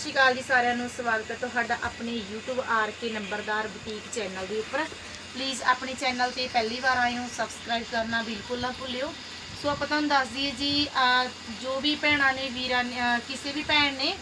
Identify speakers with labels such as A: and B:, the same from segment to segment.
A: ਸਤਿ ਸ਼੍ਰੀ ਅਕਾਲ ਜੀ ਸਾਰਿਆਂ ਨੂੰ ਸਵਾਗਤ ਹੈ ਤੁਹਾਡਾ ਆਪਣੇ YouTube ਆਰ ਕੇ ਨੰਬਰਦਾਰ ਬੁਟੀਕ ਚੈਨਲ ਦੇ ਉੱਪਰ। ਪਲੀਜ਼ ਆਪਣੇ ਚੈਨਲ ਤੇ ਪਹਿਲੀ ਵਾਰ ਆਏ ਹੋ ਸਬਸਕ੍ਰਾਈਬ ਕਰਨਾ ਬਿਲਕੁਲ ਨਾ ਭੁੱਲਿਓ। ਸੋ ਆਪਾਂ ਤੁਹਾਨੂੰ ਦੱਸ ਦਈਏ ਜੀ ਜੋ ਵੀ ਭੈਣਾਂ ਨੇ, ਵੀਰਾਂ ਨੇ ਕਿਸੇ ਵੀ ਭੈਣ ਨੇ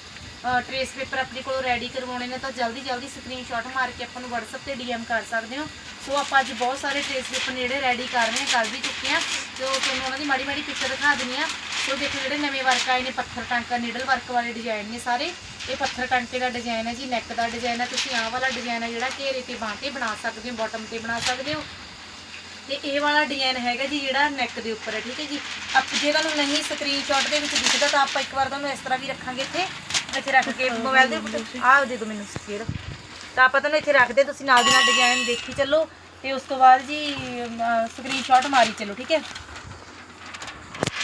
A: ਟ੍ਰੇਸ ਪੇਪਰ ਆਪਣੇ ਕੋਲੋਂ ਰੈਡੀ ਕਰਵਾਉਣੇ ਨੇ ਤਾਂ ਜਲਦੀ ਜਲਦੀ ਸਕਰੀਨਸ਼ਾਟ ਮਾਰ ਕੇ ਆਪਾਂ ਨੂੰ WhatsApp ਤੇ DM ਕਰ ਸਕਦੇ ਹੋ। ਸੋ ਆਪਾਂ ਅੱਜ ਬਹੁਤ ਸਾਰੇ ਟ੍ਰੇਸ ਪੇਪਰ ਨੇ ਜਿਹੜੇ ਰੈਡੀ ਕਰ ਰਹੇ ਹਾਂ, ਕਰ ਵੀ ਚੁੱਕੇ ਹਾਂ। ਜੋ ਤੁਹਾਨੂੰ ਉਹਨਾਂ ਦੀ ਮਾੜੀ ਮਾੜੀ ਪਿਕਚਰ ਦਿਖਾ ਦਿੰਦੀ ਹਾਂ। ਸੋ ਦੇਖੋ ਜਿਹੜੇ ਨਵੇਂ ਵਰਕ ਆਏ ਨੇ, ਪੱਥਰ ਟਾਂਕਾ ਨੀਡਲ ਵਰਕ ਵਾਲੇ ਡਿਜ਼ਾਈਨ ਨੇ ਸਾਰੇ। ਇਹ ਪੱਥਰ ਟਾਂਕੇ ਦਾ ਡਿਜ਼ਾਈਨ ਹੈ ਜੀ ਨੈਕ ਦਾ ਡਿਜ਼ਾਈਨ ਹੈ। ਤੁਸੀਂ ਆਹ ਵਾਲਾ ਡਿਜ਼ਾਈਨ ਹੈ ਜਿਹੜਾ ਘੇਰੇ ਤੇ ਬਾਂਹ ਤੇ ਬਣਾ ਸਕਦੇ ਹੋ ਬਾਟਮ ਤੇ ਬਣਾ ਸਕਦੇ ਹੋ। ਤੇ ਇਹ ਵਾਲਾ ਡਿਜ਼ਾਈਨ ਹੈਗਾ ਜੀ ਜਿਹੜਾ ਨੈਕ ਦੇ ਉੱਪਰ ਹੈ, ਠੀਕ ਹੈ ਜੀ। ਆਪ ਜੇ ਤੁਹਾਨੂੰ ਨਹੀਂ ਸਕਰੀਨਸ਼ਾਟ ਦੇ ਵਿੱਚ ਦਿਖਦਾ ਤਾਂ ਆਪਾਂ ਇੱਕ ਵਾਰ ਤੁਹਾਨੂੰ ਇਸ ਤਰ੍ਹਾਂ ਵੀ ਰੱਖਾਂਗੇ ਇੱਥੇ। ਇੱਥੇ ਰੱਖ ਕੇ ਮੋਬਾਈਲ ਦੇ ਉੱਤੇ ਆਹ ਦੇ ਦਿਓ ਮੈਨੂੰ ਸਪੀਡ ਤਾਂ ਆਪਾਂ ਤੁਹਾਨੂੰ ਇੱਥੇ ਰੱਖਦੇ ਤੁਸੀਂ ਨਾਲ ਦੀ ਨਾਲ ਡਿਜ਼ਾਈਨ ਦੇਖੀ ਚੱਲੋ। ਤੇ ਉਸ ਤੋਂ ਬਾਅਦ ਜੀ ਸਕਰੀਨਸ਼ਾਟ ਮਾਰੀ ਚੱਲੋ, ਠੀਕ ਹੈ।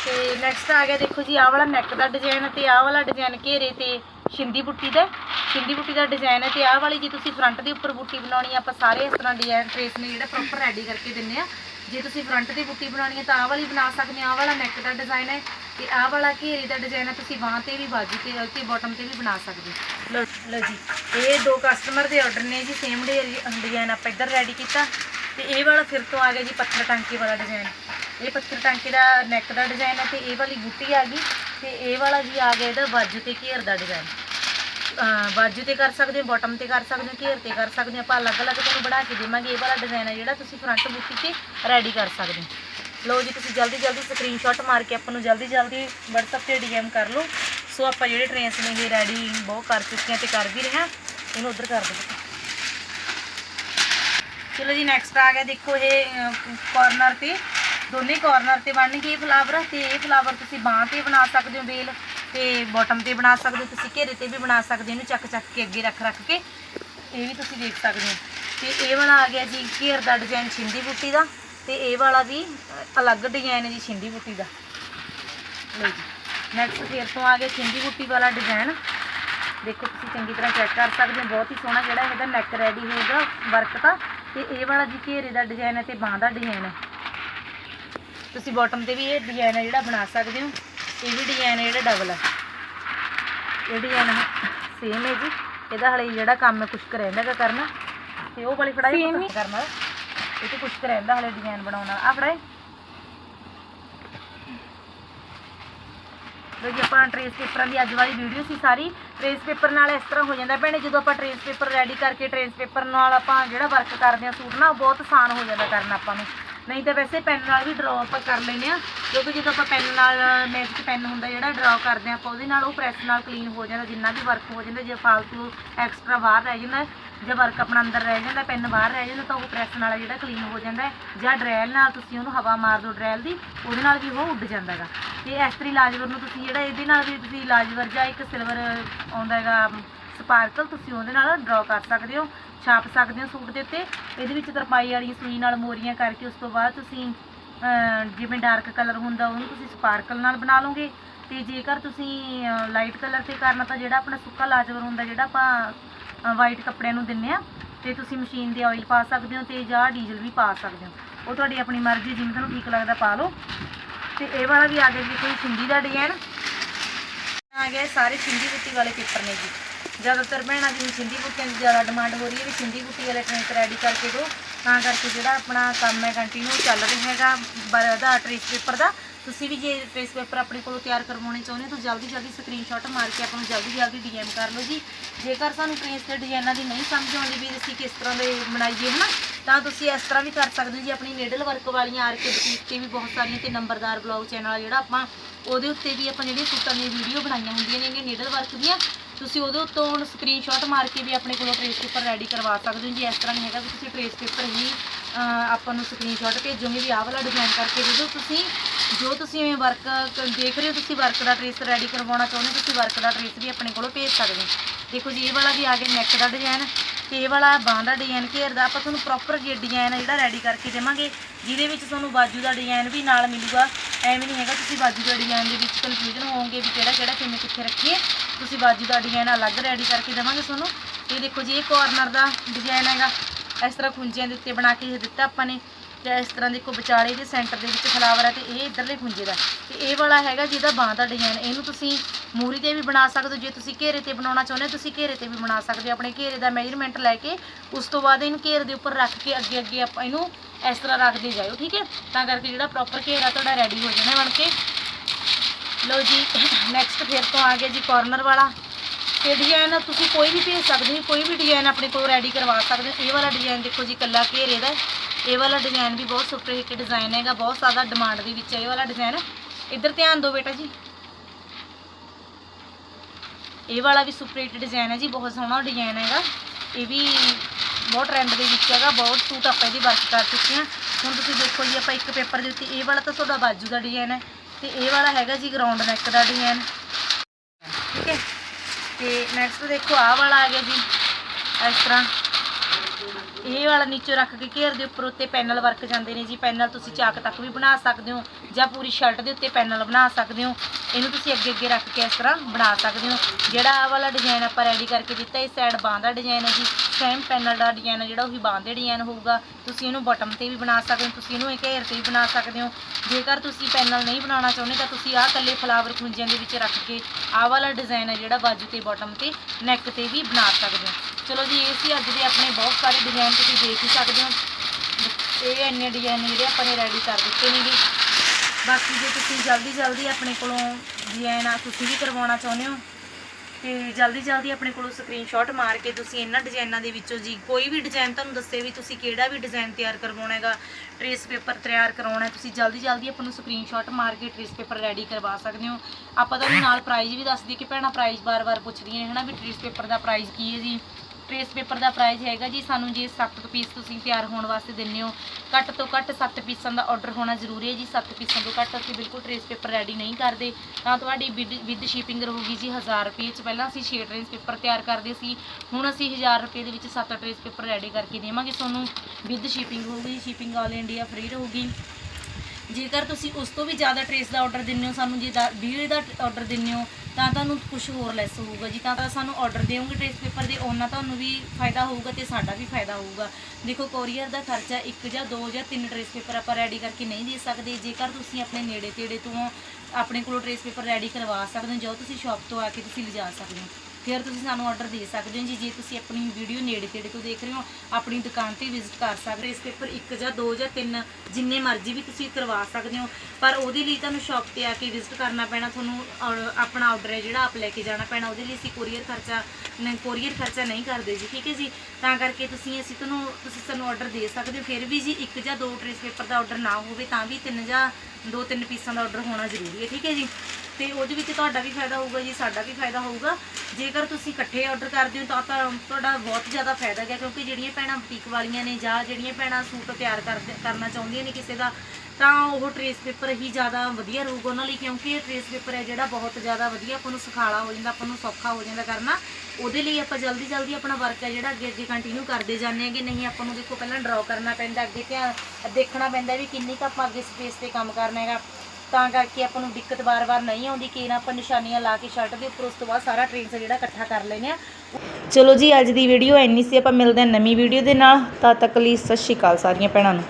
A: ਤੇ ਨੈਕਸਟ ਆ ਗਿਆ ਦੇਖੋ ਜੀ, ਆਹ ਵਾਲਾ ਨੈਕ ਦਾ ਡਿਜ਼ਾਈਨ ਤੇ ਆਹ ਵਾਲਾ ਡਿਜ਼ਾਈਨ ਘੇਰੇ ਤੇ ਛਿੰਦੀ ਬੁੱਟੀ ਦਾ, ਛਿੰਦੀ ਬੁੱਟੀ ਦਾ ਡਿਜ਼ਾਈਨ ਹੈ ਤੇ ਆਹ ਵਾਲੀ ਜੀ ਤੁਸੀਂ ਫਰੰਟ ਦੇ ਉੱਪਰ ਬੁੱਟੀ ਬਣਾਉਣੀ ਆ ਆਪਾਂ ਸਾਰੇ ਇਸ ਤਰ੍ਹਾਂ ਡਿਜ਼ਾਈਨ ਟ੍ਰੇਸ ਨੇ ਜਿਹੜਾ ਪ੍ਰੋਪਰ ਰੈਡੀ ਕਰਕੇ ਦਿੰਨੇ ਆ। ਜੇ ਤੁਸੀਂ ਫਰੰਟ ਦੀ ਬੁੱਟੀ ਬਣਾਉਣੀ ਹੈ ਤਾਂ ਆਹ ਵਾਲੀ ਬਣਾ ਸਕਦੇ ਹੋ, ਆਹ ਵਾਲਾ ਨੈਕ ਦਾ ਡਿਜ਼ਾਈਨ ਹੈ ਤੇ ਆਹ ਵਾਲਾ ਘੇਰੇ ਦਾ ਡਿਜ਼ਾਈਨ ਹੈ, ਤੁਸੀਂ ਬਾਂਹ ਤੇ ਵੀ, ਬਾਜੂ ਤੇ ਤੇ ਬਾਟਮ ਤੇ ਵੀ ਬਣਾ ਸਕਦੇ ਹੋ। ਲਓ ਜੀ ਇਹ ਦੋ ਕਸਟਮਰ ਦੇ ਆਰਡਰ ਨੇ ਜੀ ਸੇਮ ਡਿਜ਼ਾਈਨ ਆਪਾਂ ਇੱਧਰ ਰੈਡੀ ਕੀਤਾ। ਤੇ ਇਹ ਵਾਲਾ ਫਿਰ ਤੋਂ ਆ ਗਿਆ ਜੀ, ਪੱਥਰ ਟਾਂਕੇ ਵਾਲਾ ਡਿਜ਼ਾਈਨ ਇਹ ਪੱਥਰ ਟਾਂਕੇ ਦਾ ਨੈਕ ਦਾ ਡਿਜ਼ਾਈਨ ਹੈ ਤੇ ਇਹ ਵਾਲੀ ਬੂਟੀ ਆ ਗਈ। ਤੇ ਇਹ ਵਾਲਾ ਜੀ ਆ ਗਿਆ ਇਹਦਾ ਬਾਜੂ ਤੇ ਘੇਰ ਦਾ ਡਿਜ਼ਾਈਨ ਬਾਜੂ ਤੇ ਕਰ ਸਕਦੇ ਹੋ ਬਾਟਮ ਤੇ ਕਰ ਸਕਦੇ ਹੋ, ਘੇਰ ਤੇ ਕਰ ਸਕਦੇ ਹੋ, ਆਪਾਂ ਅਲੱਗ-ਅਲੱਗ ਤੁਹਾਨੂੰ ਬਣਾ ਕੇ ਦੇਵਾਂਗੇ। ਇਹ ਵਾਲਾ ਡਿਜ਼ਾਈਨ ਹੈ ਜਿਹੜਾ ਤੁਸੀਂ ਫਰੰਟ ਬੂਟੀ ਤੇ ਰੈਡੀ ਕਰ ਸਕਦੇ ਹੋ। ਲਓ ਜੀ, ਤੁਸੀਂ ਜਲਦੀ ਜਲਦੀ ਸਕਰੀਨਸ਼ਾਟ ਮਾਰ ਕੇ ਆਪਾਂ ਨੂੰ ਜਲਦੀ ਜਲਦੀ WhatsApp ਤੇ DM ਕਰ ਲਓ। ਸੋ ਆਪਾਂ ਜਿਹੜੇ ਟ੍ਰੇਨਸ ਨੇ ਇਹ ਰੈਡੀ ਬਹੁਤ ਕਰ ਚੁੱਕੇ ਹਾਂ ਤੇ ਕਰ ਵੀ ਰਹੇ ਹਾਂ। ਇਹਨੂੰ ਉਧਰ ਕਰ ਦਿਓ। ਚਲੋ ਜੀ ਨੈਕਸਟ ਆ ਗਿਆ ਦੇਖੋ ਇਹ ਕਾਰਨਰ ਤੇ। ਦੋਨੇ ਕਾਰਨਰ ਤੇ ਬਣ ਗਏ ਫਲਾਵਰ ਤੇ। ਇਹ ਫਲਾਵਰ ਤੁਸੀਂ ਬਾਂਹ ਤੇ ਬਣਾ ਸਕਦੇ ਹੋ ਵੇਲ ਤੇ ਬਾਟਮ ਤੇ ਬਣਾ ਸਕਦੇ ਹੋ, ਤੁਸੀਂ ਘੇਰੇ ਤੇ ਵੀ ਬਣਾ ਸਕਦੇ ਹੋ, ਇਹਨੂੰ ਚੱਕ ਚੱਕ ਕੇ ਅੱਗੇ ਰੱਖ ਰੱਖ ਕੇ, ਇਹ ਵੀ ਤੁਸੀਂ ਦੇਖ ਸਕਦੇ ਹੋ। ਤੇ ਇਹ ਵਾਲਾ ਆ ਗਿਆ ਜੀ ਘੇਰ ਦਾ ਡਿਜ਼ਾਈਨ ਛਿੰਦੀ ਬੁੱਟੀ ਦਾ, ਤੇ ਇਹ ਵਾਲਾ ਵੀ ਅਲੱਗ ਡਿਜ਼ਾਈਨ ਹੈ ਜੀ ਛਿੰਦੀ ਬੁੱਟੀ ਦਾ। ਲਓ ਜੀ ਨੈਕਸਟ ਫੇਰ ਤੋਂ ਆ ਗਿਆ ਛਿੰਦੀ ਬੁੱਟੀ ਵਾਲਾ ਡਿਜ਼ਾਈਨ ਦੇਖੋ ਤੁਸੀਂ ਚੰਗੀ ਤਰ੍ਹਾਂ ਚੈੱਕ ਕਰ ਸਕਦੇ ਹੋ, ਬਹੁਤ ਹੀ ਸੋਹਣਾ ਜਿਹੜਾ ਇਹਦਾ ਨੈਕ ਰੈਡੀ ਹੋਊਗਾ ਵਰਕ ਦਾ। ਤੇ ਇਹ ਵਾਲਾ ਜੀ ਘੇਰੇ ਦਾ ਡਿਜ਼ਾਈਨ ਹੈ ਤੇ ਬਾਂਹ ਦਾ ਡਿਜ਼ਾਈਨ ਹੈ। ਤੁਸੀਂ ਬਾਟਮ ਤੇ ਵੀ ਇਹ ਡਿਜ਼ਾਈਨ ਹੈ ਜਿਹੜਾ ਬਣਾ ਸਕਦੇ ਹੋ। ਇਹ ਵੀ ਡਿਜ਼ਾਈਨ ਹੈ ਜਿਹੜਾ ਡਬਲ ਹੈ। ਇਹ ਡਿਜ਼ਾਈਨ ਸੇਮ ਹੈ ਜੀ। ਇਹਦਾ ਹਲੇ ਜਿਹੜਾ ਕੰਮ ਹੈ ਕੁਛ ਕੁ ਰਹਿੰਦਾ ਕਰਨਾ। ਤੇ ਉਹ ਵਾਲੀ ਫੜਾਈ ਕਰਨਾ ਇਹ ਤੇ ਕੁਛ ਕੁ ਰਹਿੰਦਾ ਹਲੇ ਡਿਜ਼ਾਈਨ ਬਣਾਉਣਾ ਆ ਫੜਾਈ। ਲੋ ਜੀ, ਆਪਾਂ ਟ੍ਰੇਸ ਪੇਪਰਾਂ ਦੀ ਅੱਜ ਵਾਲੀ ਵੀਡੀਓ ਸੀ ਸਾਰੀ। ਟ੍ਰੇਸ ਪੇਪਰ ਨਾਲ ਇਸ ਤਰ੍ਹਾਂ ਹੋ ਜਾਂਦਾ ਭੈਣੇ, ਜਦੋਂ ਆਪਾਂ ਟ੍ਰੇਸ ਪੇਪਰ ਰੈਡੀ ਕਰਕੇ ਟ੍ਰੇਸ ਪੇਪਰ ਨਾਲ ਆਪਾਂ ਜਿਹੜਾ ਵਰਕ ਕਰਦੇ ਆ ਸੂਟ ਨਾ, ਉਹ ਬਹੁਤ ਆਸਾਨ ਹੋ ਜਾਂਦਾ ਕਰਨਾ ਆਪਾਂ ਨੂੰ। ਨਹੀਂ ਤਾਂ ਵੈਸੇ ਪੈਨ ਨਾਲ ਵੀ ਡਰਾਅ ਆਪਾਂ ਕਰ ਲੈਂਦੇ ਆ ਕਿਉਂਕਿ ਜਦੋਂ ਆਪਾਂ ਪੈਨ ਨਾਲ ਮੈਚ 'ਚ ਪੈਨ ਹੁੰਦਾ ਜਿਹੜਾ ਡਰਾਅ ਕਰਦੇ ਆ ਆਪਾਂ, ਉਹਦੇ ਨਾਲ ਉਹ ਪ੍ਰੈਸ ਨਾਲ ਕਲੀਨ ਹੋ ਜਾਂਦਾ, ਜਿੰਨਾ ਵੀ ਵਰਕ ਹੋ ਜਾਂਦਾ, ਜੇ ਫਾਲਤੂ ਐਕਸਟਰਾ ਬਾਹਰ ਰਹਿ ਜਾਂਦਾ ਜੇ ਵਰਕ ਆਪਣਾ ਅੰਦਰ ਰਹਿ ਜਾਂਦਾ, ਪੈਨ ਬਾਹਰ ਰਹਿ ਜਾਂਦਾ, ਤਾਂ ਉਹ ਪ੍ਰੈਸ ਨਾਲ ਜਿਹੜਾ ਕਲੀਨ ਹੋ ਜਾਂਦਾ ਹੈ। ਜਾਂ ਡਰੈਲ ਨਾਲ ਤੁਸੀਂ ਉਹਨੂੰ ਹਵਾ ਮਾਰ ਦਿਓ ਡਰੈਲ ਦੀ, ਉਹਦੇ ਨਾਲ ਵੀ ਉਹ ਉੱਡ ਜਾਂਦਾ ਹੈਗਾ। ਤੇ ਇਸ ਤਰੀ ਲਾਜਵਰ ਨੂੰ ਤੁਸੀਂ ਜਿਹੜਾ ਇਹਦੇ ਨਾਲ ਵੀ ਤੁਸੀਂ ਲਾਜਵਰ ਜਾਂ ਇੱਕ ਸਿਲਵਰ ਆਉਂਦਾ ਹੈਗਾ ਸਪਾਰਕਲ ਤੁਸੀਂ ਉਹਦੇ ਨਾਲ ਡਰਾ ਕਰ ਸਕਦੇ ਹੋ, ਛਾਪ ਸਕਦੇ ਹੋ ਸੂਟ ਦੇ ਉੱਤੇ। ਇਹਦੇ ਵਿੱਚ ਤਰਪਾਈ ਵਾਲੀ ਸੂਈ ਨਾਲ ਮੋਰੀਆਂ ਕਰਕੇ ਉਸ ਤੋਂ ਬਾਅਦ ਤੁਸੀਂ ਜਿਵੇਂ ਡਾਰਕ ਕਲਰ ਹੁੰਦਾ, ਉਹਨੂੰ ਤੁਸੀਂ ਸਪਾਰਕਲ ਨਾਲ ਬਣਾ ਲਓਗੇ। ਤੇ ਜੇਕਰ ਤੁਸੀਂ ਲਾਈਟ ਕਲਰ ਤੇ ਕਰਨਾ ਤਾਂ ਜਿਹੜਾ ਆਪਣਾ ਸੁੱਕਾ ਲਾਜਵਰ ਹੁੰਦਾ, ਜਿਹੜਾ ਆਪਾਂ ਵਾਈਟ ਕੱਪੜਿਆਂ ਨੂੰ ਦਿੰਨੇ ਆ, ਤੇ ਤੁਸੀਂ ਮਸ਼ੀਨ ਦੇ ਆਇਲ ਪਾ ਸਕਦੇ ਹੋ ਤੇ ਜਾਂ ਡੀਜ਼ਲ ਵੀ ਪਾ ਸਕਦੇ ਹੋ। ਉਹ ਤੁਹਾਡੀ ਆਪਣੀ ਮਰਜ਼ੀ ਜਿਵੇਂ ਤੁਹਾਨੂੰ ਠੀਕ ਲੱਗਦਾ ਪਾ ਲਓ। ਤੇ ਇਹ ਵਾਲਾ ਵੀ ਆ ਗਿਆ ਜੀ, ਕੋਈ ਸਿੰਧੀ ਦਾ ਡਿਜ਼ਾਈਨ ਆ ਗਿਆ ਸਾਰੇ ਸਿੰਧੀ ਬੁੱਟੀ ਵਾਲੇ ਪੇਪਰ ਨੇ ਜੀ। ਜ਼ਿਆਦਾਤਰ ਭੈਣਾਂ ਦੀ ਸਿੰਧੀ ਬੁੱਟੀਆਂ ਦੀ ਜ਼ਿਆਦਾ ਡਿਮਾਂਡ ਹੋ ਰਹੀ ਹੈ ਵੀ ਸਿੰਧੀ ਬੁੱਟੀ ਵਾਲੇ ਟ੍ਰੇਸ ਰੈਡੀ ਕਰਕੇ ਦਿਓ। ਤਾਂ ਕਰਕੇ ਜਿਹੜਾ ਆਪਣਾ ਕੰਮ ਹੈ ਕੰਟੀਨਿਊ ਚੱਲ ਰਿਹਾ ਹੈਗਾ, ਬ- ਦਾ ਟ੍ਰੇਸ ਪੇਪਰ ਦਾ। ਤੁਸੀਂ ਵੀ ਜੇ ਟ੍ਰੇਸ ਪੇਪਰ ਆਪਣੇ ਕੋਲੋਂ ਤਿਆਰ ਕਰਵਾਉਣੇ ਚਾਹੁੰਦੇ ਹੋ, ਤਾਂ ਜਲਦੀ ਜਲਦੀ ਸਕਰੀਨਸ਼ਾਟ ਮਾਰ ਕੇ ਆਪਾਂ ਨੂੰ ਜਲਦੀ ਜਲਦੀ ਡੀਐਮ ਕਰ ਲਓ ਜੀ। ਜੇਕਰ ਸਾਨੂੰ ਟ੍ਰੇਸ ਦੇ ਡਿਜ਼ਾਈਨਾਂ ਦੀ ਨਹੀਂ ਸਮਝ ਆਉਂਦੀ ਵੀ ਅਸੀਂ ਕਿਸ ਤਰ੍ਹਾਂ ਦੇ ਬਣਾਈਏ, ਹਨਾ, ਤਾਂ ਤੁਸੀਂ ਇਸ ਤਰ੍ਹਾਂ ਵੀ ਕਰ ਸਕਦੇ ਹੋ ਜੀ। ਆਪਣੀ ਨੀਡਲ ਵਰਕ ਵਾਲੀਆਂ ਆਰ ਕੇ ਬੁਟੀਕ ਤੇ ਵੀ ਬਹੁਤ ਸਾਰੀਆਂ ਤੇ ਨੰਬਰਦਾਰ ਬਲੌਗ ਚੈਨਲ ਜਿਹੜਾ ਆਪਾਂ, ਉਹਦੇ ਉੱਤੇ ਵੀ ਆਪਾਂ ਜਿਹੜੀਆਂ ਸੂਟਾਂ ਦੀਆਂ ਵੀਡੀਓ ਬਣਾਈਆਂ ਹੁੰਦੀਆਂ ਨੇ ਨੀਡਲ ਵਰਕ ਦੀਆਂ ਤੁਸੀਂ ਉਹਦੇ ਉੱਤੋਂ ਹੁਣ ਸਕਰੀਨਸ਼ਾਟ ਮਾਰ ਕੇ ਵੀ ਆਪਣੇ ਕੋਲੋਂ ਟ੍ਰੇਸ ਪੇਪਰ ਰੈਡੀ ਕਰਵਾ ਸਕਦੇ ਹੋ ਜੀ, ਇਸ ਤਰ੍ਹਾਂ ਨਹੀਂ ਹੈਗਾ ਵੀ ਤੁਸੀਂ ਟ੍ਰੇਸ ਪੇਪਰ ਹੀ ਆਪਾਂ ਨੂੰ ਸਕਰੀਨਸ਼ਾਟ ਭੇਜੋਗੇ ਵੀ ਆਹ ਵਾਲਾ ਡਿਜ਼ਾਈਨ ਕਰਕੇ ਦੇ ਤੁਸੀਂ, ਜੋ ਤੁਸੀਂ ਇਹ ਵਰਕ ਦੇਖ ਰਹੇ ਹੋ, ਤੁਸੀਂ ਵਰਕ ਦਾ ਟ੍ਰੇਸ ਰੈਡੀ ਕਰਵਾਉਣਾ ਚਾਹੁੰਦੇ ਹੋ, ਤੁਸੀਂ ਵਰਕ ਦਾ ਟ੍ਰੇਸ ਵੀ ਆਪਣੇ ਕੋਲੋਂ ਭੇਜ ਸਕਦੇ ਹੋ। ਦੇਖੋ ਜੀ, ਇਹ ਵਾਲਾ ਵੀ ਆ ਗਿਆ ਨੈਕ ਦਾ ਡਿਜ਼ਾਈਨ ਇਹ ਵਾਲਾ ਬਾਂਹ ਦਾ ਡਿਜ਼ਾਈਨ ਘੇਰਦਾ, ਆਪਾਂ ਤੁਹਾਨੂੰ ਪ੍ਰੋਪਰ ਜੇ ਡਿਜ਼ਾਈਨ ਹੈ ਜਿਹੜਾ ਰੈਡੀ ਕਰਕੇ ਦੇਵਾਂਗੇ, ਜਿਹਦੇ ਵਿੱਚ ਤੁਹਾਨੂੰ ਬਾਜੂ ਦਾ ਡਿਜ਼ਾਈਨ ਵੀ ਨਾਲ ਮਿਲੂਗਾ। ਐਵੇਂ ਨਹੀਂ ਹੈਗਾ, ਤੁਸੀਂ ਬਾਜੂ ਦਾ ਡਿਜ਼ਾਈਨ ਦੇ ਵਿੱਚ ਕਨਫਿਊਜ਼ਨ ਹੋਵੋਗੇ ਵੀ ਕਿਹੜਾ ਕਿਹੜਾ ਕਿਵੇਂ ਕਿੱਥੇ ਰੱਖੀਏ। ਤੁਸੀਂ ਬਾਜੂ ਦਾ ਡਿਜ਼ਾਈਨ ਅਲੱਗ ਰੈਡੀ ਕਰਕੇ ਦੇਵਾਂਗੇ ਤੁਹਾਨੂੰ। ਇਹ ਦੇਖੋ ਜੀ, ਇਹ ਕਾਰਨਰ ਦਾ ਡਿਜ਼ਾਈਨ ਹੈਗਾ। ਇਸ ਤਰ੍ਹਾਂ ਖੁੰਝਿਆਂ ਦੇ ਉੱਤੇ ਬਣਾ ਕੇ ਦਿੱਤਾ ਆਪਾਂ ਨੇ। ਤੇ ਇਸ ਤਰ੍ਹਾਂ ਦੇਖੋ ਵਿਚਾਲੇ ਦੇ ਸੈਂਟਰ ਦੇ ਵਿੱਚ ਫਲਾਵਰ ਹੈ ਤੇ ਇਹ ਇਧਰਲੇ ਖੁੰਝੇ ਦਾ। ਤੇ ਇਹ ਵਾਲਾ ਹੈਗਾ ਜਿਹਦਾ ਬਾਂਹ ਦਾ ਡਿਜ਼ਾਈਨ। ਇਹਨੂੰ ਤੁਸੀਂ ਮੂਰੀ ਤੇ ਵੀ ਬਣਾ ਸਕਦੇ ਹੋ। ਜੇ ਤੁਸੀਂ ਘੇਰੇ ਤੇ ਬਣਾਉਣਾ ਚਾਹੁੰਦੇ ਹੋ, ਤੁਸੀਂ ਘੇਰੇ ਤੇ ਵੀ ਬਣਾ ਸਕਦੇ ਹੋ। ਆਪਣੇ ਘੇਰੇ ਦਾ ਮੈਜ਼ਰਮੈਂਟ ਲੈ ਕੇ, ਉਸ ਤੋਂ ਬਾਅਦ ਇਹਨੂੰ ਘੇਰੇ ਦੇ ਉੱਪਰ ਰੱਖ ਕੇ ਅੱਗੇ ਅੱਗੇ ਆਪਾਂ ਇਹਨੂੰ ਇਸ ਤਰ੍ਹਾਂ ਰੱਖਦੇ ਜਾਇਓ, ਠੀਕ ਹੈ? ਤਾਂ ਕਰਕੇ ਜਿਹੜਾ ਪ੍ਰੋਪਰ ਘੇਰਾ ਤੁਹਾਡਾ ਰੈਡੀ ਹੋ ਜਾਣਾ ਬਣ ਕੇ। ਲਓ ਜੀ ਨੈਕਸਟ ਫਿਰ ਤੋਂ ਆ ਗਿਆ ਜੀ ਕਾਰਨਰ ਵਾਲਾ। ਤੇ ਡਿਜ਼ਾਈਨ ਤੁਸੀਂ ਕੋਈ ਵੀ ਭੇਜ ਸਕਦੇ ਹੋ, ਕੋਈ ਵੀ ਡਿਜ਼ਾਈਨ ਆਪਣੇ ਕੋਲ ਰੈਡੀ ਕਰਵਾ ਸਕਦੇ ਹੋ। ਇਹ ਵਾਲਾ ਡਿਜ਼ਾਈਨ ਦੇਖੋ ਜੀ ਕੱਲਾ ਘੇਰੇ ਦਾ ਇਹ ਵਾਲਾ ਡਿਜ਼ਾਈਨ ਵੀ ਬਹੁਤ ਸੁਪਰ ਹਿੱਟ ਡਿਜ਼ਾਈਨ ਹੈਗਾ, ਬਹੁਤ ਜ਼ਿਆਦਾ ਡਿਮਾਂਡ ਦੇ ਵਿੱਚ ਹੈ। ਇਹ ਵਾਲਾ ਡਿਜ਼ਾਈਨ ਇੱਧਰ ਧਿਆਨ ਦਿਓ ਬੇਟਾ ਜੀ। ਇਹ ਵਾਲਾ ਵੀ ਸੁਪਰੇਟ ਹਿੱਟ ਡਿਜ਼ਾਈਨ ਹੈ ਜੀ, ਬਹੁਤ ਸੋਹਣਾ ਡਿਜ਼ਾਈਨ ਹੈਗਾ। ਇਹ ਵੀ ਬਹੁਤ ਟ੍ਰੈਂਡ ਦੇ ਵਿੱਚ ਹੈਗਾ, ਬਹੁਤ ਸੂਟ ਆਪਾਂ ਇਹਦੀ ਵਰਕ ਕਰ ਚੁੱਕੇ ਹਾਂ। ਹੁਣ ਤੁਸੀਂ ਦੇਖੋ ਜੀ, ਆਪਾਂ ਇੱਕ ਪੇਪਰ ਦੇ ਉੱਤੇ ਇਹ ਵਾਲਾ ਤਾਂ ਤੁਹਾਡਾ ਬਾਜੂ ਦਾ ਡਿਜ਼ਾਈਨ ਹੈ ਤੇ ਇਹ ਵਾਲਾ ਹੈਗਾ ਜੀ ਗਰਾਊਂਡ ਨੈਕ ਦਾ ਡਿਜ਼ਾਈਨ ਠੀਕ ਹੈ? ਤੇ ਨੈਕਸਟ ਦੇਖੋ ਆਹ ਵਾਲਾ ਆ ਗਿਆ ਜੀ, ਇਸ ਤਰ੍ਹਾਂ। ਇਹ ਵਾਲਾ ਨੀਚੇ ਰੱਖ ਕੇ ਘੇਰ ਦੇ ਉੱਪਰ ਉੱਤੇ ਪੈਨਲ ਵਰਕ ਜਾਂਦੇ ਨੇ ਜੀ। ਪੈਨਲ ਤੁਸੀਂ ਚਾਕ ਤੱਕ ਵੀ ਬਣਾ ਸਕਦੇ ਹੋ ਜਾਂ ਪੂਰੀ ਸ਼ਰਟ ਦੇ ਉੱਤੇ ਪੈਨਲ ਬਣਾ ਸਕਦੇ ਹੋ। ਇਹਨੂੰ ਤੁਸੀਂ ਅੱਗੇ ਅੱਗੇ ਰੱਖ ਕੇ ਇਸ ਤਰ੍ਹਾਂ ਬਣਾ ਸਕਦੇ ਹੋ। ਜਿਹੜਾ ਆਹ ਵਾਲਾ ਡਿਜ਼ਾਈਨ ਆਪਾਂ ਰੈਡੀ ਕਰਕੇ ਦਿੱਤਾ ਇਸ ਸਾਈਡ ਬਾਂਹ ਦਾ ਡਿਜ਼ਾਈਨ ਹੈ ਜੀ। ਸੇਮ ਪੈਨਲ ਦਾ ਡਿਜ਼ਾਈਨ ਹੈ ਜਿਹੜਾ ਉਹੀ ਬਾਂਹ ਦੇ ਡਿਜ਼ਾਈਨ ਹੋਊਗਾ। ਤੁਸੀਂ ਇਹਨੂੰ ਬਟਮ ਤੇ ਵੀ ਬਣਾ ਸਕਦੇ ਹੋ, ਤੁਸੀਂ ਇਹਨੂੰ ਇਹ ਘੇਰ ਤੇ ਵੀ ਬਣਾ ਸਕਦੇ ਹੋ। ਜੇਕਰ ਤੁਸੀਂ ਪੈਨਲ ਨਹੀਂ ਬਣਾਉਣਾ ਚਾਹੁੰਦੇ ਤਾਂ ਤੁਸੀਂ ਆਹ ਕੱਲੇ ਫਲਾਵਰ ਖੁੰਝਿਆਂ ਦੇ ਵਿੱਚ ਰੱਖ ਕੇ ਆਹ ਵਾਲਾ ਡਿਜ਼ਾਈਨ ਹੈ ਜਿਹੜਾ ਬਾਜੂ ਤੇ ਬਾਟਮ ਤੇ ਨੈਕ ਤੇ ਵੀ ਬਣਾ ਸਕਦੇ ਹੋ। ਚਲੋ ਜੀ, ਇਹ ਸੀ ਅੱਜ ਦੇ ਆਪਣੇ ਬਹੁਤ ਸਾਰੇ ਡਿਜ਼ਾਈਨ ਤੁਸੀਂ ਦੇਖ ਹੀ ਸਕਦੇ ਹੋ। ਇਹ ਇੰਨੇ ਡਿਜ਼ਾਈਨ ਜਿਹੜੇ ਆਪਾਂ ਨੇ ਰੈਡੀ ਕਰ ਦਿੱਤੇ ਨੇਗੇ ਬਾਕੀ ਜੇ ਤੁਸੀਂ ਜਲਦੀ ਜਲਦੀ ਆਪਣੇ ਕੋਲੋਂ ਡਿਜ਼ਾਈਨ ਆ ਤੁਸੀਂ ਵੀ ਕਰਵਾਉਣਾ ਚਾਹੁੰਦੇ ਹੋ, ਤੇ ਜਲਦੀ ਜਲਦੀ ਆਪਣੇ ਕੋਲੋਂ ਸਕਰੀਨਸ਼ਾਟ ਮਾਰ ਕੇ ਤੁਸੀਂ ਇਹਨਾਂ ਡਿਜ਼ਾਈਨਾਂ ਦੇ ਵਿੱਚੋਂ ਜੀ, ਕੋਈ ਵੀ ਡਿਜ਼ਾਈਨ ਤੁਹਾਨੂੰ ਦੱਸੇ ਵੀ ਤੁਸੀਂ ਕਿਹੜਾ ਵੀ ਡਿਜ਼ਾਈਨ ਤਿਆਰ ਕਰਵਾਉਣਾ ਹੈਗਾ ਟ੍ਰੇਸ ਪੇਪਰ ਤਿਆਰ ਕਰਾਉਣਾ ਤੁਸੀਂ ਜਲਦੀ ਜਲਦੀ ਆਪਾਂ ਨੂੰ ਸਕਰੀਨਸ਼ਾਟ ਮਾਰ ਕੇ ਟ੍ਰੇਸ ਪੇਪਰ ਰੈਡੀ ਕਰਵਾ ਸਕਦੇ ਹੋ। ਆਪਾਂ ਤੁਹਾਨੂੰ ਨਾਲ ਪ੍ਰਾਈਜ਼ ਵੀ ਦੱਸ ਦਈਏ ਕਿ ਭੈਣਾਂ ਪ੍ਰਾਈਜ਼ ਬਾਰ-ਬਾਰ ਪੁੱਛਦੀਆਂ ਨੇ ਹਨਾ ਵੀ ਟ੍ਰੇਸ ਪੇਪਰ ਦਾ ਪ੍ਰਾਈਜ਼ ਕੀ ਹੈ ਜੀ। ਟ੍ਰੇਸ ਪੇਪਰ ਦਾ ਪ੍ਰਾਈਸ ਹੈਗਾ ਜੀ। ਸਾਨੂੰ ਜੇ 7 ਪੀਸ ਤੁਸੀਂ ਤਿਆਰ ਹੋਣ ਵਾਸਤੇ ਦਿੰਦੇ ਹੋ, ਘੱਟ ਤੋਂ ਘੱਟ 7 ਪੀਸਾਂ ਦਾ ਆਰਡਰ ਹੋਣਾ ਜ਼ਰੂਰੀ ਹੈ ਜੀ। 7 ਪੀਸਾਂ ਤੋਂ ਘੱਟ ਅਸੀਂ ਬਿਲਕੁਲ ਟ੍ਰੇਸ ਪੇਪਰ ਰੈਡੀ ਨਹੀਂ ਕਰਦੇ। ਤਾਂ ਤੁਹਾਡੀ ਵਿਦ ਸ਼ਿਪਿੰਗ ਰਹੂਗੀ ਜੀ 1000 ਰੁਪਏ ਚ। ਪਹਿਲਾਂ ਅਸੀਂ 6 ਟ੍ਰੇਸ ਪੇਪਰ ਤਿਆਰ ਕਰਦੇ ਸੀ। ਹੁਣ ਅਸੀਂ 1000 ਰੁਪਏ ਦੇ ਵਿੱਚ 7 ਟ੍ਰੇਸ ਪੇਪਰ ਰੈਡੀ ਕਰਕੇ ਦੇਵਾਂਗੇ। ਤੁਹਾਨੂੰ ਵਿਦ ਸ਼ਿਪਿੰਗ ਹੋਊਗੀ ਸ਼ਿਪਿੰਗ ਆਲ ਇੰਡੀਆ ਫ੍ਰੀ ਰਹੂਗੀ। ਜੇਕਰ ਤੁਸੀਂ ਉਸ ਤੋਂ ਵੀ ਜ਼ਿਆਦਾ ਟ੍ਰੇਸ ਦਾ ਆਰਡਰ ਦਿੰਦੇ ਹੋ, ਸਾਨੂੰ ਜੇ 20 ਦਾ ਆਰਡਰ ਦਿੰਦੇ ਹੋ, ਤਾਂ ਤੁਹਾਨੂੰ ਕੁਝ ਹੋਰ ਲੈਸ ਹੋਊਗਾ ਜੀ। ਤਾਂ ਸਾਨੂੰ ਆਰਡਰ ਦਿਓਗੇ ਟ੍ਰੇਸ ਪੇਪਰ ਦੇ ਉਹਨਾਂ ਤੁਹਾਨੂੰ ਵੀ ਫਾਇਦਾ ਹੋਊਗਾ ਤੇ ਸਾਡਾ ਵੀ ਫਾਇਦਾ ਹੋਊਗਾ। ਦੇਖੋ ਕੋਰੀਅਰ ਦਾ ਖਰਚਾ ਇੱਕ ਜਾਂ ਦੋ ਜਾਂ ਤਿੰਨ ਟ੍ਰੇਸ ਪੇਪਰ ਆਪਾਂ ਰੈਡੀ ਕਰਕੇ ਨਹੀਂ ਦੇ ਸਕਦੇ। ਜੇਕਰ ਤੁਸੀਂ ਆਪਣੇ ਨੇੜੇ ਤੇੜੇ ਤੋਂ ਆਪਣੇ ਕੋਲੋਂ ਟ੍ਰੇਸ ਪੇਪਰ ਰੈਡੀ ਕਰਵਾ ਸਕਦੇ ਹੋ, ਜੋ ਤੁਸੀਂ ਸ਼ਾਪ ਤੋਂ ਆ ਕੇ ਤੁਸੀਂ ਲਿਜਾ ਸਕਦੇ ਹੋ। ਫਿਰ ਤੁਸੀਂ ਸਾਨੂੰ ਆਰਡਰ ਦੇ ਸਕਦੇ ਹੋ ਜੀ, ਜੇ ਤੁਸੀਂ ਆਪਣੀ ਵੀਡੀਓ ਨੇੜੇ ਤੇੜੇ ਤੋਂ ਦੇਖ ਰਹੇ ਹੋ, ਆਪਣੀ ਦੁਕਾਨ ਤੇ ਵਿਜ਼ਿਟ ਕਰ ਸਕਦੇ ਹੋ। ਇਸ ਪੇਪਰ ਇੱਕ ਜਾਂ ਦੋ ਜਾਂ ਤਿੰਨ ਜਿੰਨੇ ਮਰਜ਼ੀ ਵੀ ਤੁਸੀਂ ਕਰਵਾ ਸਕਦੇ ਹੋ, ਪਰ ਉਹਦੇ ਲਈ ਤੁਹਾਨੂੰ ਸ਼ਾਪ ਤੇ ਆ ਕੇ ਵਿਜ਼ਿਟ ਕਰਨਾ ਪੈਣਾ, ਤੁਹਾਨੂੰ ਆਪਣਾ ਆਰਡਰ ਹੈ ਜਿਹੜਾ ਆਪ ਲੈ ਕੇ ਜਾਣਾ ਪੈਣਾ, ਉਹਦੇ ਲਈ ਅਸੀਂ ਕੋਰੀਅਰ ਖਰਚਾ ਨਹੀਂ ਕੋਰੀਅਰ ਖਰਚਾ ਨਹੀਂ ਕਰਦੇ ਜੀ, ਠੀਕ ਹੈ ਜੀ? ਤਾਂ ਕਰਕੇ ਤੁਸੀਂ, ਅਸੀਂ ਤੁਹਾਨੂੰ, ਤੁਸੀਂ ਸਾਨੂੰ ਆਰਡਰ ਦੇ ਸਕਦੇ ਹੋ, ਫਿਰ ਵੀ ਜੀ ਇੱਕ ਜਾਂ ਦੋ ਟ੍ਰੇਸ ਪੇਪਰ ਦਾ ਆਰਡਰ ਨਾ ਹੋਵੇ, ਤਾਂ ਵੀ ਤਿੰਨ ਜਾਂ ਦੋ ਤਿੰਨ ਪੀਸਾਂ ਦਾ ਆਰਡਰ ਹੋਣਾ ਜ਼ਰੂਰੀ ਹੈ, ਠੀਕ ਹੈ ਜੀ? ਤੇ ਉਹਦੇ ਵਿੱਚ ਤੁਹਾਡਾ ਵੀ ਫਾਇਦਾ ਹੋਊਗਾ ਜੀ, ਸਾਡਾ ਵੀ ਫਾਇਦਾ ਹੋਊਗਾ। ਜੇਕਰ ਤੁਸੀਂ ਇਕੱਠੇ ਆਰਡਰ ਕਰਦੇ ਹੋ ਤਾਂ ਤਾਂ ਤੁਹਾਡਾ ਬਹੁਤ ਜ਼ਿਆਦਾ ਫਾਇਦਾ ਹੈ ਕਿਉਂਕਿ ਜਿਹੜੀਆਂ ਭੈਣਾਂ ਬੁਟੀਕ ਵਾਲੀਆਂ ਨੇ ਜਾਂ ਜਿਹੜੀਆਂ ਭੈਣਾਂ ਸੂਟ ਤਿਆਰ ਕਰਦੇ ਕਰਨਾ ਚਾਹੁੰਦੀਆਂ ਨੇ ਕਿਸੇ ਦਾ, ਤਾਂ ਉਹ ਟ੍ਰੇਸ ਪੇਪਰ ਹੀ ਜ਼ਿਆਦਾ ਵਧੀਆ ਰਹੂਗਾ ਉਹਨਾਂ ਲਈ, ਕਿਉਂਕਿ ਇਹ ਟ੍ਰੇਸ ਪੇਪਰ ਹੈ ਜਿਹੜਾ ਬਹੁਤ ਜ਼ਿਆਦਾ ਵਧੀਆ ਆਪਾਂ ਨੂੰ ਸੁਖਾਲਾ ਹੋ ਜਾਂਦਾ, ਆਪਾਂ ਨੂੰ ਸੌਖਾ ਹੋ ਜਾਂਦਾ ਕਰਨਾ। ਉਹਦੇ ਲਈ ਆਪਾਂ ਜਲਦੀ ਜਲਦੀ ਆਪਣਾ ਵਰਕ ਹੈ ਜਿਹੜਾ ਅੱਗੇ ਅੱਗੇ ਕੰਟੀਨਿਊ ਕਰਦੇ ਜਾਂਦੇ ਹੈਗੇ, ਨਹੀਂ ਆਪਾਂ ਨੂੰ ਦੇਖੋ ਪਹਿਲਾਂ ਡਰਾਅ ਕਰਨਾ ਪੈਂਦਾ, ਅੱਗੇ ਧਿਆਨ ਦੇਖਣਾ ਪੈਂਦਾ ਵੀ ਕਿੰਨੀ ਕੁ ਆਪਾਂ ਅੱਗੇ ਸਪੇਸ ਤੇ ਕੰਮ ਕਰਨਾ ਹੈਗਾ। ਤਾਂ ਕਰਕੇ ਆਪਾਂ ਨੂੰ ਦਿੱਕਤ ਵਾਰ-ਵਾਰ ਨਹੀਂ ਆਉਂਦੀ, ਕਿ ਨਾ ਆਪਾਂ ਨਿਸ਼ਾਨੀਆਂ ਲਾ ਕੇ ਸ਼ਰਟ ਦੇ ਉੱਪਰ ਉਸ ਤੋਂ ਬਾਅਦ ਸਾਰਾ ਟ੍ਰੇਨਸ ਜਿਹੜਾ ਇਕੱਠਾ ਕਰ ਲੈਨੇ ਆ ਚਲੋ ਜੀ, ਅੱਜ ਦੀ ਵੀਡੀਓ ਇੰਨੀ ਸੀ, ਆਪਾਂ ਮਿਲਦੇ ਹਾਂ ਨਵੀਂ ਵੀਡੀਓ ਦੇ ਨਾਲ। ਤਦ ਤੱਕ ਲਈ ਸਤਿ ਸ਼੍ਰੀ ਅਕਾਲ ਸਾਰੀਆਂ ਭੈਣਾਂ ਨੂੰ।